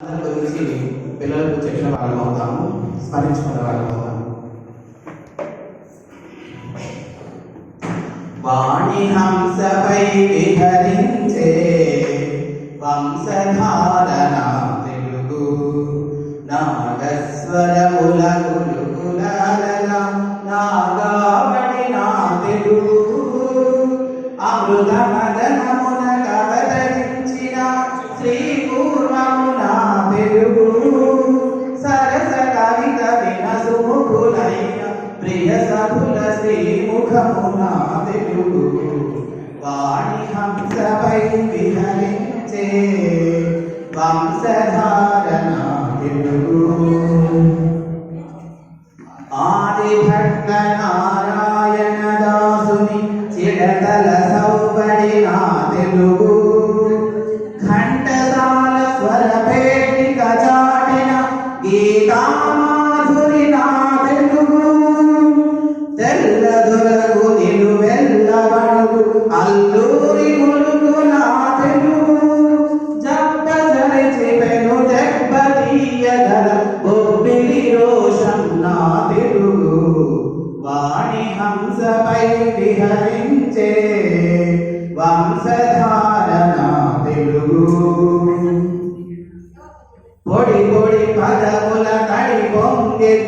అందరి గురించి పిల్లలకు చెప్పిన వాళ్ళం అవుతాము స్మరించుకున్న వాళ్ళం అవుతాము. వాణి హంసపై విహరించే వంశధారణ తెలుగు నాగస్వరముల గులుగులాలన నాగావళి నా తెలుగు అమృత మదనమున కవతరించిన శ్రీ శ్రీముఖము నా తెలుగు వాణి హంసపై విహరించే అల్లూరి ములుగు నా తెలుగు జబ్బ సరిచి పెను దెబ్బ బొబ్బిలి రోషం నా తెలుగు వాణి హంసపై విహరించే వంశధారణ తెలుగు పొడి పొడి పదముల కడి పొంగెత్తిన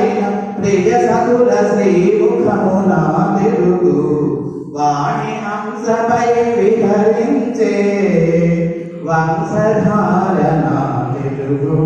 వినసుముఖులైన ప్రియ సకుల శ్రీ ముఖము వాణి హంసపై విహరించే వంశధారణ తెలుగు